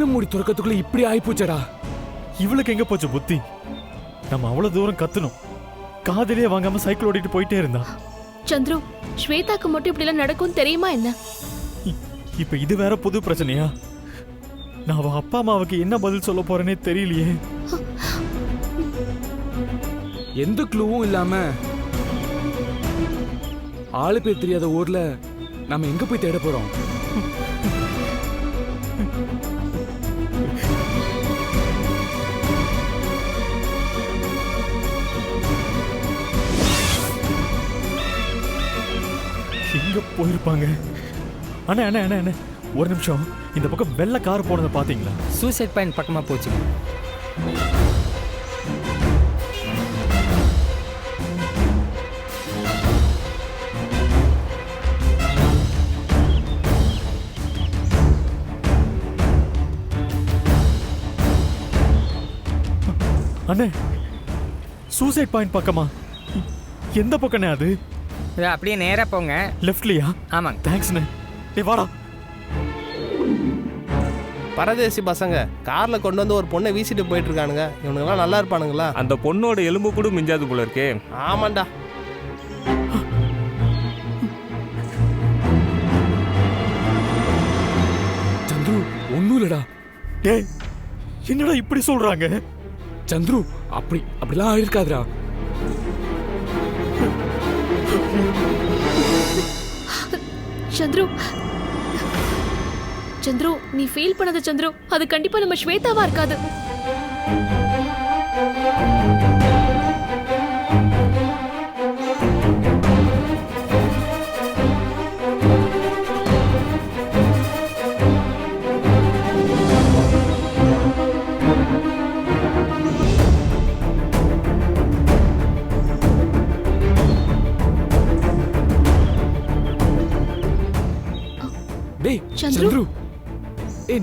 கண்ணு மூடி துறக்கத்துக்குள்ள இப்படி ஆயிப்போச்சடா. இவளுக்கு எங்க போச்சு புத்தி? நம்ம அவ்வளவு தூரம் கத்தணும் காதலியே வாங்காம சைக்கிள் ஓட்டிட்டு போயிட்டே இருந்தா. சந்துரு ஸ்வேதாக்கு மட்டும் இப்படி எல்லாம் நடக்கும் தெரியுமா என்ன? இ- இப்ப இது வேற புது பிரச்சனையா? நான் அவ அப்பா அம்மாவுக்கு என்ன பதில் சொல்ல போறேனே தெரியலையே. எந்த க்ளூவும் இல்லாம ஆளு பேர் தெரியாத ஊர்ல நம்ம எங்க போய் தேட போறோம்? எங்க போயிருப்பாங்க? அண்ணா அண்ணா அண்ணா அண்ணா ஒரு நிமிஷம். இந்த பக்கம் வெள்ளை கார் போனதை பாத்தீங்களா சூசைட் பாயிண்ட் பக்கமாக போச்சு. அண்ணே சூசைட் பாயிண்ட் பக்கமா? எந்த பக்கம்ண்ணே அது? அப்படியே நேராக போங்க. லெஃப்ட்லயா ஆமாங்க. தேங்க்ஸ்ண்ணே ஏ வாடா. பரதேசி பசங்க கார்ல கொண்டு வந்து ஒரு பொண்ணை வீசிட்டு போயிட்டு இருக்கானுங்க இவனுங்கெல்லாம் நல்லா இருப்பானுங்களா? அந்த பொண்ணோட எலும்பு கூட மிஞ்சாது போல இருக்கே. ஆமாண்டா. சந்துரு ஒண்ணும் இல்லடா. டேய் என்னடா இப்படி சொல்றாங்க? சந்துரு அப்படி அப்படிலாம் ஆயிருக்காதுடா. சந்துரு. சந்துரு நீ ஃபீல் பண்ணது சந்துரு. அது கண்டிப்பா நம்ம ஸ்வேதாவா இருக்காது.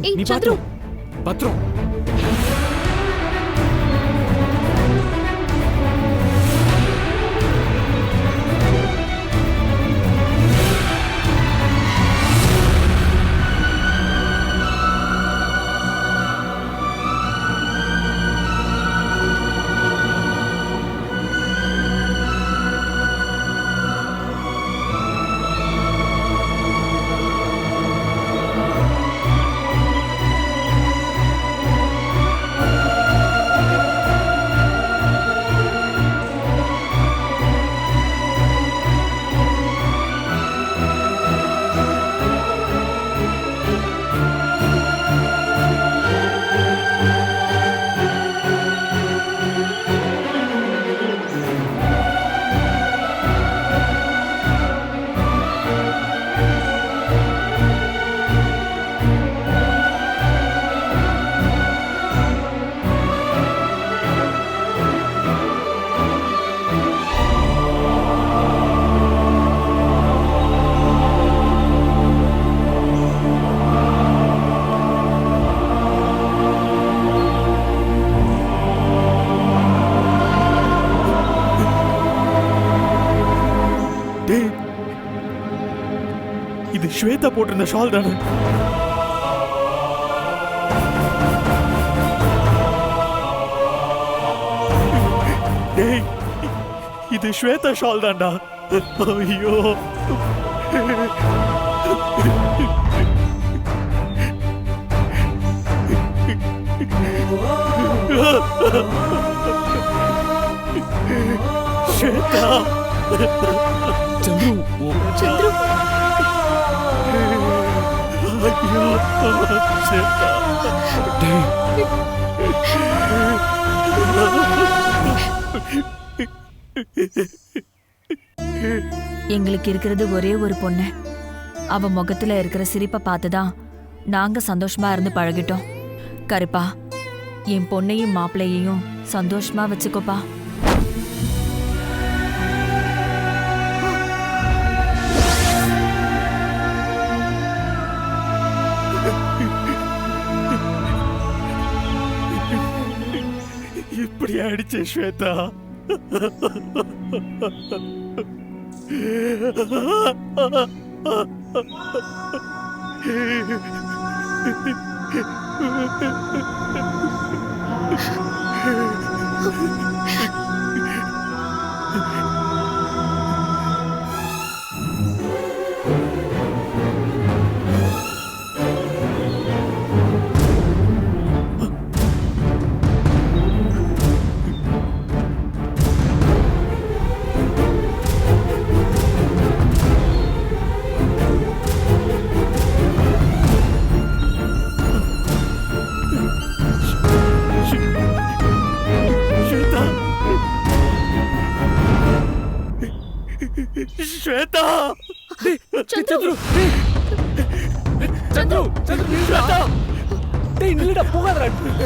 ஏய் ஏய், நீ ஸ்வேதா போட்டிருந்த ஷால் தானே? டேய் இது ஸ்வேதா ஷால் தான்டா. ஐயோ. ஸ்வேதா. சந்துரு சந்துரு. ஐயோ எங்களுக்கு இருக்கிறது ஒரே ஒரு பொண்ணு. அவ முகத்துல இருக்கிற சிரிப்பை பார்த்துதான் நாங்க சந்தோஷமா இருந்து பழகிட்டோம். கருப்பா என் பொண்ணையும் மாப்பிள்ளையையும் சந்தோஷமா வச்சுக்கோப்பா. இப்படி ஆயிடுச்சே ஸ்வேதா ஸ்வேதா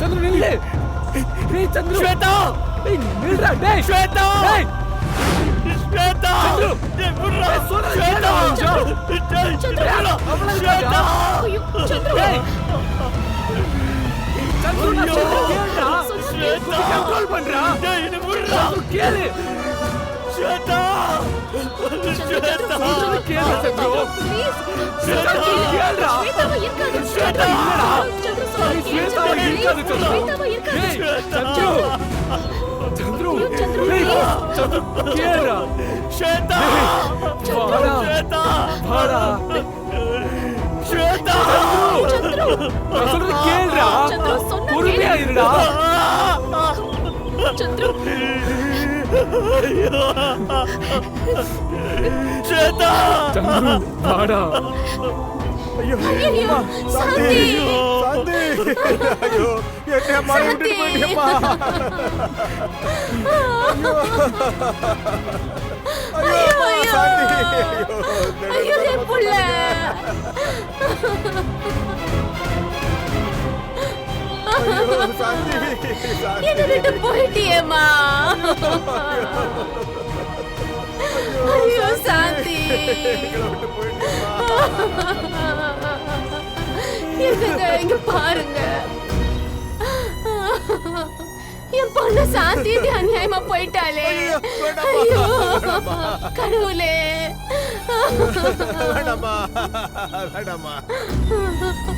சந்துரு நில்லு. டேய் சந்துரு ஸ்வேதா! டேய் நில்லுடா டேய். ஸ்வேதா! டேய். ஸ்வேதா! சந்துரு டேய், சொல்றத ஸ்வேதா. டேய், சந்துரு. அவ்வளவு ஸ்வேதா. ஐயோ சந்துரு டேய். சந்துரு நான் கேளுடா. ஸ்வேதா. கண்ட்ரோல் பண்றா. டேய், இது புர்ரா. சந்துரு கேளு. சந்துரு சொல்லுங்க ஸ்வேதாவா இருக்காது சந்துரு ஸ்வேதாவா இருக்காது டேய் சந்துரு சந்துரு சந்துரு, டேய், please. சந்துரு கேளுடா ஸ்வேதா. வாடா ஸ்வேதா. வாடா ஸ்வேதா. நான் சொல்றது கேளுடா பொறுமையா. இருடா சந்துரு ஸ்வேதா. சந்துரு வாடா ஐயோ சாந்தி சாந்தி ஐயோ என்ன மாறி விட்டுட்டு போயிட்டியம்மா ஐயோ ஐயோ. சாந்தி ஐயோ ஐயோ புள்ள என்ன விட்டு ஐயோ சாந்தி. எங்களை இங்க பாருங்க. என் பொண்ணு சாந்தி அநியாயமா போயிட்டாளே. ஐயோ. கடவுளே.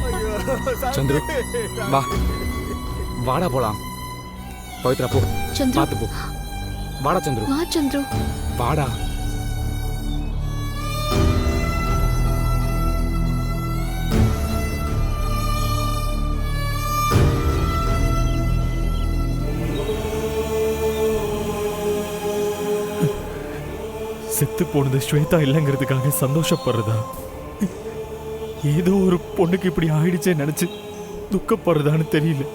ஐயோ சாந்தி. சந்துரு, வா. வாடா போலாம். பவித்ரா போ. சந்துரு. பார்த்து போ. வாடா சந்துரு. வா சந்துரு. வாடா. செத்து போனது ஸ்வேதா இல்லைங்கிறதுக்காக சந்தோஷப்படுறதா? ஏதோ ஒரு பொண்ணுக்கு இப்படி ஆயிடுச்சே நினைச்சு துக்கப்படுறதான்னு தெரியல.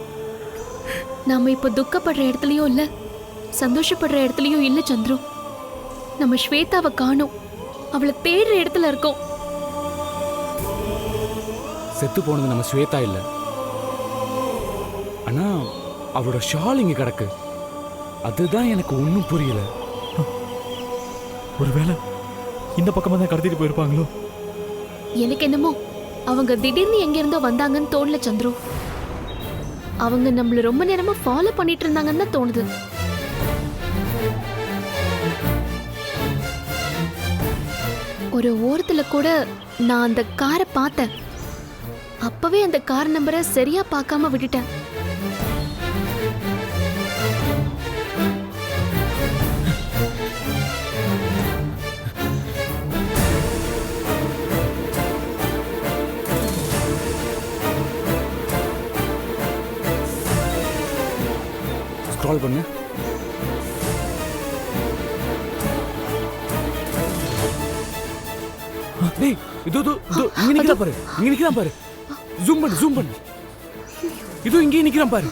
நாம இப்ப துக்கப்படுற இடத்துலயும் இல்ல சந்தோஷப்படுற இடத்துலயும் இல்ல சந்துரு. நம்ம ஸ்வேதாவை காணோம். அவளை தேடுற இடத்துல இருக்கோம். செத்து போனது நம்ம ஸ்வேதா இல்ல. ஆனா அவளோட ஷால் இங்க கிடக்கு. அதுதான் எனக்கு ஒன்றும் புரியல. ஒருவேளை இந்த பக்கமா தான் கடத்திட்டு போயிருப்பாங்களோ? எனக்கு என்னமோ அவங்க திடீர்னு எங்க இருந்தோ வந்தாங்கன்னு தோணல சந்துரு. அவங்க நம்மள ரொம்ப நேரமா ஃபாலோ பண்ணிட்டு இருந்தாங்கன்னு தான் தோணுது. ஒரு ஓரத்துல கூட நான் அந்த காரை பார்த்தேன். அப்பவே அந்த கார் நம்பரை சரியா பார்க்காம விட்டுட்டேன். கால் பண்ணு. டேய் இதோ இதோ இதோ இங்க நிக்கிறான் பாரு இங்க நிக்கிறான் பாரு. ஜூம் பண்ணு ஜூம் பண்ணு. இதோ இங்கேயே நிக்கிறான் பாரு.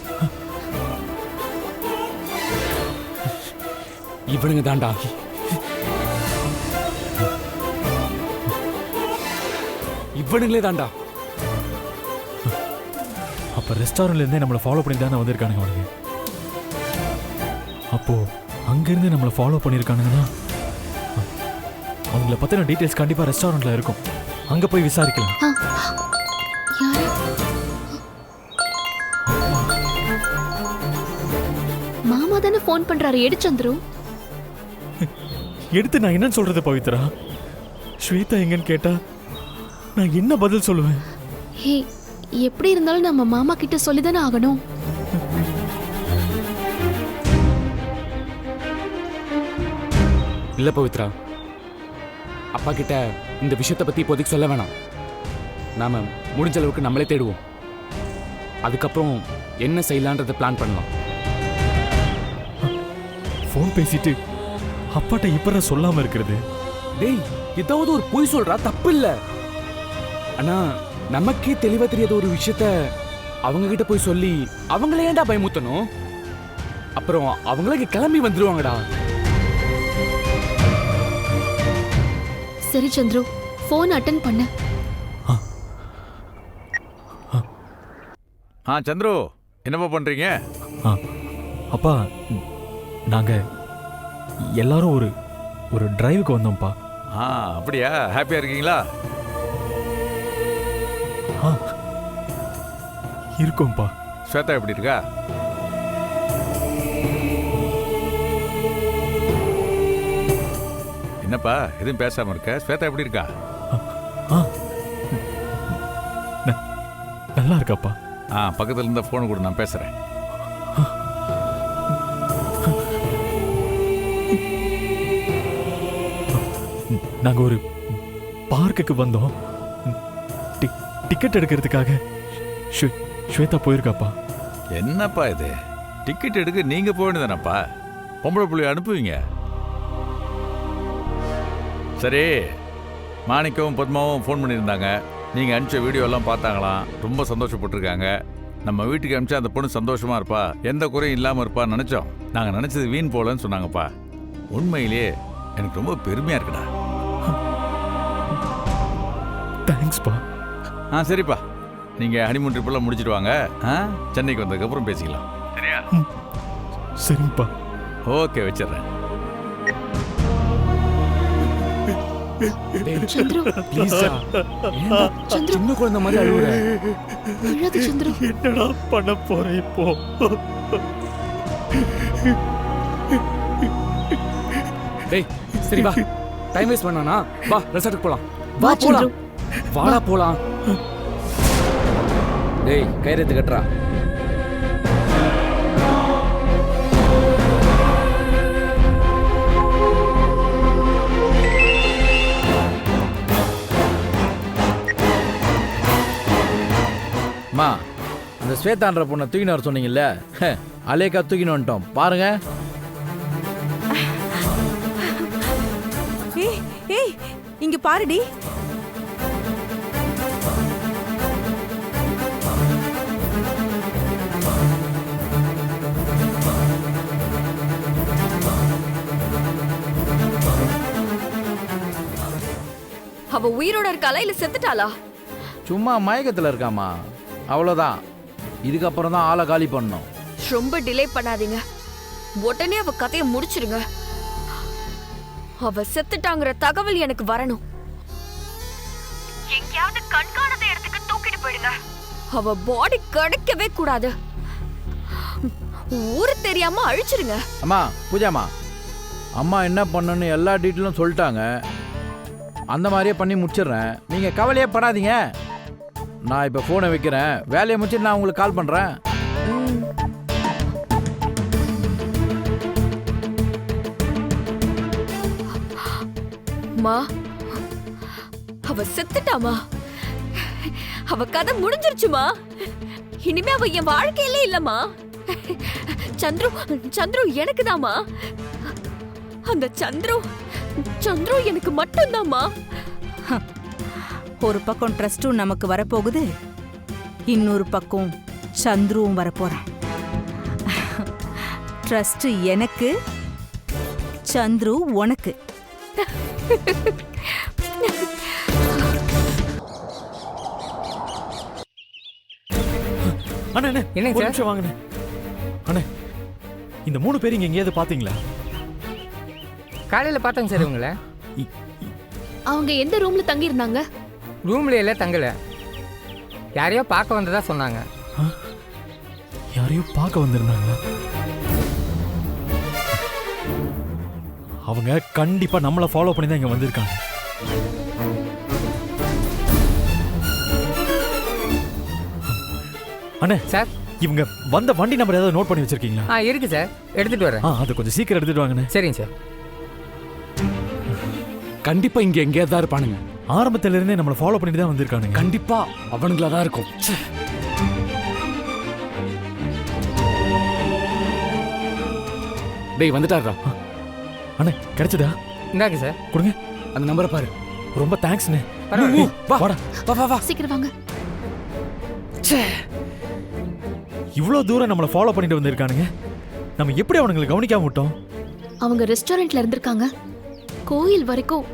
இவனுங்க தாண்டா. இவனுங்களே தாண்டா. அப்போ ரெஸ்டாரண்ட்லேருந்தே நம்மளை ஃபாலோ பண்ணி தானே வந்திருக்கானுங்க அவனுக்கு அப்போ அங்கேருந்து நம்மளை ஃபாலோ பண்ணியிருக்கானுங்கன்னா அவங்கள பற்றின டீட்டெயில்ஸ் கண்டிப்பாக ரெஸ்டாரண்ட்டில் இருக்கும். அங்கே போய் விசாரிக்கலாம். மாமா தானே ஃபோன் பண்றாரு. எடு சந்துரு. எடுத்து நான் என்னன்னு சொல்றது பவித்ரா? ஸ்வேதா எங்கன்னு கேட்டா நான் என்ன பதில் சொல்லுவேன்? ஹே எப்படி இருந்தாலும் நம்ம மாமா கிட்ட சொல்லிதானே ஆகணும். இல்ல பவித்ரா. அப்பா கிட்ட இந்த விஷயத்தை பத்தி இப்போதைக்கு சொல்ல வேணாம். நாம முடிஞ்ச அளவுக்கு நம்மளே தேடுவோம். அதுக்கப்புறம் என்ன செய்யலான்றதை பிளான் பண்ணலாம். ஃபோன் பேசிட்டு அப்பாட்ட இப்பற சொல்லாம இருக்கிறது. டேய் ஏதாவது ஒரு பொய் சொல்றா? தப்பு இல்ல. ஆனா நமக்கே தெளிவா தெரியாத ஒரு விஷயத்த அவங்க கிட்ட போய் சொல்லி அவங்கள ஏன்டா பயமுத்தணும் அப்புறம் அவங்களே கிளம்பி வந்துருவாங்கடா. சரி சந்துரு. ஃபோன் அட்டன் பண்ண. ஆ. சந்துரு என்னப்பா பண்றீங்க? ஆ. அப்பா நாங்க எல்லாரும் ஒரு ஒரு டிரைவுக்கு வந்தோம்ப்பா. ஆ அப்படியா? ஹாப்பியா இருக்கீங்களா? ஆ. இருக்கோம்ப்பா. ஸ்வேதா எப்படி இருக்கா? என்னப்பா எதுவும் பேசாம இருக்க? ஸ்வேதா எப்படி இருக்கா? ஆ. நல்லா இருக்காப்பா. ஆ பக்கத்துல இருந்த போன் கொடு நான் பேசுறேன். நாங்க ஒரு பார்க்குக்கு வந்தோம். டிக்கெட் எடுக்கிறதுக்காக. ஸ்வே- ஸ்வேதா போயிருக்காப்பா. என்னப்பா இது? டிக்கெட் எடுக்க நீங்க போக வேண்டியதானப்பா பொம்பளை புள்ளைய அனுப்புவீங்க. சரி மாணிக்கவும் பத்மாவும் ஃபோன் பண்ணியிருந்தாங்க. நீங்கள் அனுப்பிச்ச வீடியோ எல்லாம் பார்த்தாங்களாம். ரொம்ப சந்தோஷப்பட்டிருக்காங்க. நம்ம வீட்டுக்கு அனுப்பிச்சா அந்த பொண்ணு சந்தோஷமா இருப்பா. எந்த குறையும் இல்லாமல் இருப்பான்னு நினச்சோம். நாங்கள் நினச்சது வீண் போலன்னு சொன்னாங்கப்பா. உண்மையிலேயே எனக்கு ரொம்ப பெருமையாக இருக்குடா. தேங்க்ஸ்ப்பா ஆ சரிப்பா. நீங்கள் ஹனிமூன் ட்ரிப்பெல்லாம் முடிச்சிட்டு வாங்க. ஆ சென்னைக்கு வந்ததுக்கப்புறம் பேசிக்கலாம். சரியா சரிங்கப்பா. ஓகே வச்சிடுறேன். சந்துரு please டா. ஏன்டா சந்துரு? சின்ன குழந்தை மாதிரி அழுகுற அழாத சந்துரு. என்னடா பண்ண போறேன் இப்போ? டேய் சரி வா. டைம் வேஸ்ட் பண்ணானா? வா ரெசார்ட்டுக்கு போலாம். வா வா போலாம். சந்துரு. வாடா போலாம். டேய் கைரத்து கட்டுறா. அம்மா அந்த ஸ்வேதான்ற பொண்ணை தூக்கின்னு வர சொன்னீங்கல்ல? அலேக்கா தூக்கின்னு வந்துட்டோம். பாருங்க. ஏய் ஏய் இங்க பாருடி. அவ உயிரோட இருக்காளா இல்ல செத்துட்டாளா? சும்மா மயக்கத்தில் இருக்காம்மா அவ்வளோதான் இதுக்கப்புறம் தான் ஆளை காலி பண்ணணும். ரொம்ப டிலே பண்ணாதீங்க. உடனே அவ கதைய முடிச்சிருங்க. அவ செத்துட்டாங்கிற தகவல் எனக்கு வரணும். எங்கேயாவது கண்காணாத இடத்துக்கு தூக்கிட்டு போயிடுங்க. அவ பாடி கிடைக்கவே கூடாது. ஊரு தெரியாம அழிச்சிருங்க. அம்மா பூஜாம்மா அம்மா என்ன பண்ணணும்னு எல்லா டீட்டெயிலும் சொல்லிட்டாங்க. அந்த மாதிரியே பண்ணி முடிச்சிடுறேன். நீங்கள் கவலையே படாதீங்க. நான் இப்போ ஃபோனை வைக்கிறேன். வேலையை முடிச்சுட்டு நான் உங்களுக்கு கால் பண்ணுறேன் மா அவ செத்துட்டாமா? அவ கதை முடிஞ்சிருச்சுமா? இனிமே அவ என் வாழ்க்கையிலே இல்லம்மா. சந்துரு சந்துரு எனக்கு தாமா அந்த சந்துரு சந்துரு எனக்கு மட்டும்தாம்மா. ஒரு பக்கம் ட்ரஸ்டும் நமக்கு வரப்போகுது இன்னொரு பக்கம் சந்துருவும் வரப்போறான். ட்ரஸ்ட் எனக்கு சந்துரு உனக்கு. அண்ணா என்னங்க ஒரு? நிமிஷம் வாங்கண்ணே அண்ணே. இந்த மூணு பேர் இங்க எங்கேயாவது பாத்தீங்களா? காலையில் பார்த்தேங்க சார் இவங்கள. அவங்க எந்த ரூம்ல தங்கி இருந்தாங்க ரூம்ல எல்லாம் தங்கல. யாரையோ பார்க்க வந்ததா சொன்னாங்க. யாரையோ பார்க்க வந்திருந்தாங்களா அவங்க கண்டிப்பா நம்மளை ஃபாலோ பண்ணி தான் இங்க வந்திருக்காங்க. அண்ணே சார்? இவங்க வந்த வண்டி நம்பர் ஏதாவது நோட் பண்ணி வச்சிருக்கீங்களா? ஆ இருக்கு சார். எடுத்துட்டு வரேன். ஆ அது கொஞ்சம் சீக்கிரம் எடுத்துட்டு வாங்கண்ணே. சரிங்க சார். கண்டிப்பா இங்க எங்கேயாவது தான் இருப்பானுங்க. ஆரம்பத்துல இருந்தே நம்மளை ஃபாலோ பண்ணிட்டு தான் வந்திருக்கானுங்க. கண்டிப்பா அவனுங்களா தான் இருக்கும். ச்சே. டேய் வந்துட்டாரா அண்ணே கிடைச்சதா? இந்தாங்க சார். கொடுங்க. அந்த நம்பரை பாரு. ரொம்ப தேங்க்ஸ்ண்ணே. பரவாயில்ல. வா வாடா. வா வா வா. சீக்கிரம் வாங்க. இவ்வளோ தூரம் நம்மளை ஃபாலோ பண்ணிட்டு வந்திருக்கானுங்க. நம்ம எப்படி அவனுங்களை கவனிக்காம விட்டோம்? அவங்க ரெஸ்டாரண்ட்ல இருந்திருக்காங்க. கோயில் வரைக்கும்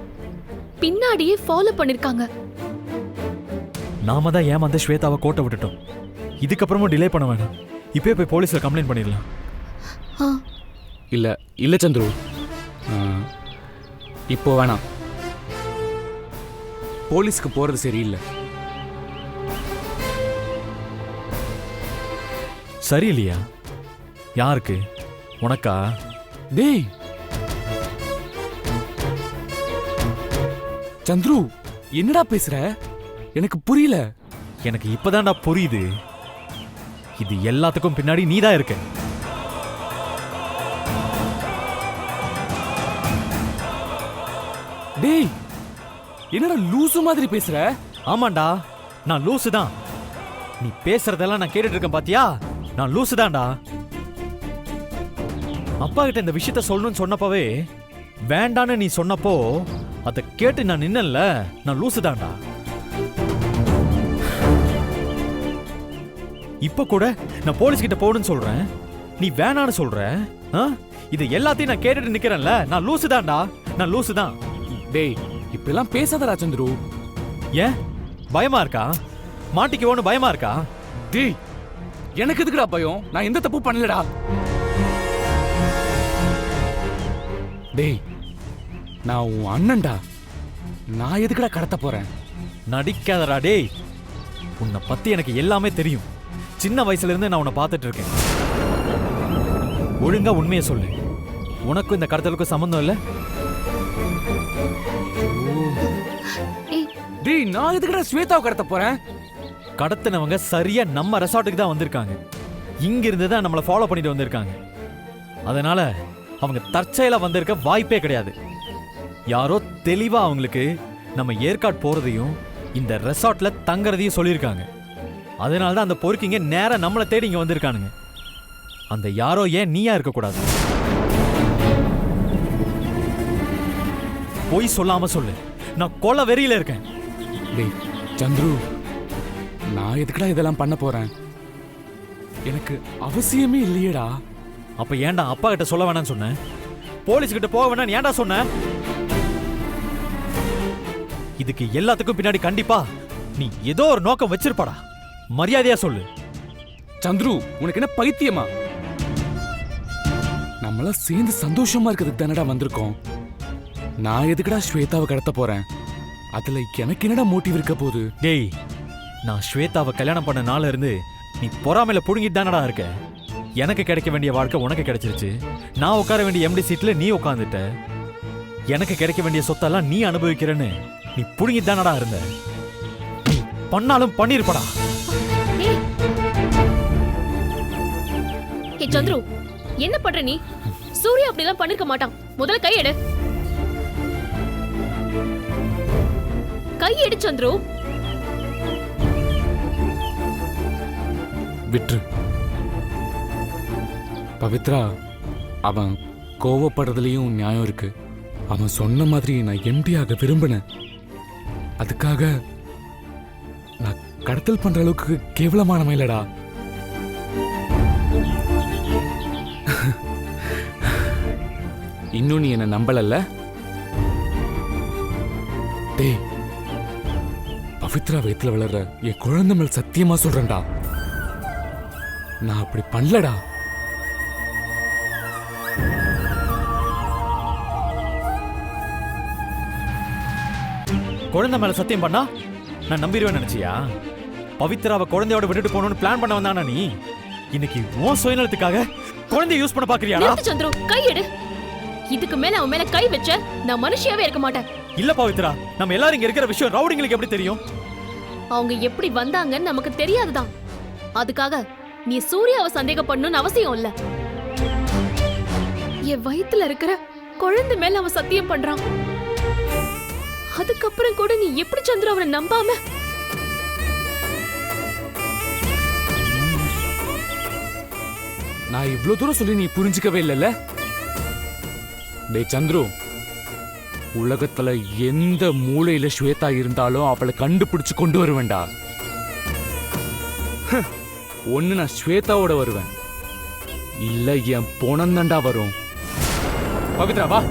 பின்னாடியே ஃபாலோ பண்ணிருக்காங்க. நாம தான் ஏமாந்த ஸ்வேதாவை கோட்டை விட்டுட்டோம். இதுக்கப்புறமும் டிலே பண்ண வேணாம். இப்பயே போய் போலீஸ்ல கம்ப்ளைண்ட் பண்ணிடலாம். ஆ. இல்ல இல்ல சந்துரு. இப்போ வேணாம். போலீஸ்க்கு போறது சரியில்லை. சரியில்லையா? யாருக்கு? உனக்கா? டேய் சந்துரு என்னடா பேசுற? எனக்கு புரியல. எனக்கு இப்பதான்டா புரியுது. இது எல்லாத்துக்கும் பின்னாடி நீதான் இருக்க. டேய் என்னடா லூசு மாதிரி பேசுற? ஆமாண்டா நான் லூசு தான் நீ பேசுறதெல்லாம் நான் கேட்டுட்டு இருக்கேன் பாத்தியா? நான் லூசு தான்டா அப்பா கிட்ட இந்த விஷயத்த சொல்லணும்னு சொன்னப்பவே வேண்டான்னு நீ சொன்னப்போ அதை கேட்டு நான் நின்னல நான் லூசு தான்டா. இப்ப கூட நான் போலீஸ் கிட்ட போகணும்னு சொல்றேன். நீ வேணான்னு சொல்ற? இது எல்லாத்தையும் நான் கேட்டுட்டு நிக்கிறேன்ல நான் லூசு தான்டா. நான் லூசு தான். டேய் இப்படிலாம் பேசாதடா சந்துரு. ஏன்? பயமா இருக்கா? மாட்டிக்குவோன்னு பயமா இருக்கா? டேய் எனக்கு எதுக்குடா பயம்? நான் எந்த தப்பு பண்ணலடா. டேய் நான் உன் அண்ணன்டா. நான் எதுக்குடா கடத்த போறேன்? நடிக்காதடா டேய். உன்னை பத்தி எனக்கு எல்லாமே தெரியும். சின்ன வயசுல இருந்து நான் உன்னை பார்த்துட்டு இருக்கேன் ஒழுங்கா உண்மையை சொல்லு. உனக்கும் இந்த கடத்தலுக்கும் சம்மந்தம் இல்ல? டேய் நான் எதுக்குடா ஸ்வேதாவை கடத்த போறேன்? கடத்தினவங்க சரியா நம்ம ரெசார்ட்டுக்கு தான் வந்திருக்காங்க. இங்க இருந்து தான் நம்மளை ஃபாலோ பண்ணிட்டு வந்திருக்காங்க. அதனால அவங்க தற்செயலா வந்திருக்க வாய்ப்பே கிடையாது. யாரோ தெளிவா அவங்களுக்கு நம்ம ஏற்காடு போறதையும் இந்த ரெசார்ட்ல தங்குறதையும் சொல்லியிருக்காங்க. அதனால தான் அந்த பொறுக்கிங்க நேரா நம்மளை தேடி இங்க வந்திருக்கானுங்க. அந்த யாரோ ஏன் நீயா இருக்கக்கூடாது? பொய் சொல்லாம சொல்லு. நான் கொலை வெறியில இருக்கேன். டேய் சந்துரு நான் எதுக்குடா இதெல்லாம் பண்ண போறேன்? எனக்கு அவசியமே இல்லையேடா. அப்ப ஏன்டா அப்பா கிட்ட சொல்ல வேணாம்னு சொன்னேன் போலீஸ் கிட்ட போக வேணாம்னு ஏன்டா சொன்ன? இதுக்கு எல்லாத்துக்கும் பின்னாடி கண்டிப்பா நீ ஏதோ ஒரு நோக்கம் வச்சிருப்பாடா. மரியாதையா சொல்லு. சந்துரு உனக்கு என்ன பைத்தியமா? நம்மளாம் சேர்ந்து சந்தோஷமா இருக்கிறதுக்கு தானடா வந்திருக்கோம். நான் எதுக்குடா ஸ்வேதாவை கடத்த போறேன்? அதுல எனக்கு என்னடா மோட்டிவ் இருக்க போகுது? டேய் நான் ஸ்வேதாவை கல்யாணம் பண்ண நாள்ல இருந்து நீ பொறாமையில புடுங்கிட்டு தானடா இருக்க. எனக்கு கிடைக்க வேண்டிய வாழ்க்கை உனக்கு கிடைச்சிருச்சு. நான் உட்கார வேண்டிய எம்டி சீட்ல நீ உட்காந்துட்ட எனக்கு கிடைக்க வேண்டிய சொத்தெல்லாம் நீ அனுபவிக்கிறேன்னு நீ புடுங்கிட்டு தானடா இருந்த? நீ பண்ணாலும் பண்ணிருப்படா. ஏய் ஏய் சந்துரு என்ன பண்ற நீ? சூர்யா அப்படிலாம் பண்ணிருக்க மாட்டான். முதல்ல கை எடு. கை எடு சந்துரு. விட்ரு. பவித்ரா அவன் கோவப்படுறதுலயும் நியாயம் இருக்கு. அவன் சொன்ன மாதிரி நான் எம்டி ஆக விரும்பினேன். அதுக்காக நான் கடத்தல் பண்ற அளவுக்கு கேவலமானவன் இல்லடா இன்னும் நீ என்ன நம்பலல்ல? டேய் பவித்ரா வயித்துல வளர்ற என் குழந்தை மேல் சத்தியமா சொல்றேன்டா. நான் அப்படி பண்ணலடா. குழந்தை மேல சத்தியம் பண்ணா நான் நம்பிடுவேன் நினைச்சியா? பவித்ராவை குழந்தையோட விட்டுட்டு போகணும்னு பிளான் பண்ண வந்தானா நீ? இன்னைக்கு உன் சுயநலத்துக்காக குழந்தைய யூஸ் பண்ண பாக்குறியாடா நிறுத்து சந்துரு கை எடு இதுக்கு மேல அவன் மேல கை வச்ச நான் மனுஷியாவே இருக்க மாட்டேன். இல்ல பவித்ரா நம்ம எல்லாரும் இங்க இருக்கிற விஷயம் ரவுடிங்களுக்கு எப்படி தெரியும்? அவங்க எப்படி வந்தாங்கன்னு நமக்கு தெரியாதுதான். அதுக்காக நீ சூர்யாவை சந்தேகப்படணும்னு அவசியம் இல்ல. என் வயித்துல இருக்கிற குழந்தை மேல அவன் சத்தியம் பண்றான். அதுக்கப்புறம் கூட நீ எப்படி சந்திர அவனை நம்பாம? நான் இவ்வளவு தூரம் சொல்லி நீ புரிஞ்சுக்கவே இல்லைல்ல? டேய் சந்துரு. உலகத்துல எந்த மூலையில ஸ்வேதா இருந்தாலும் அவளை கண்டுபிடிச்சு கொண்டு வருவேன்டா. ஹ், ஒண்ணு நான் ஸ்வேதாவோட வருவேன். இல்ல என் பொணந்தண்டா வரும். பவித்ரா வா.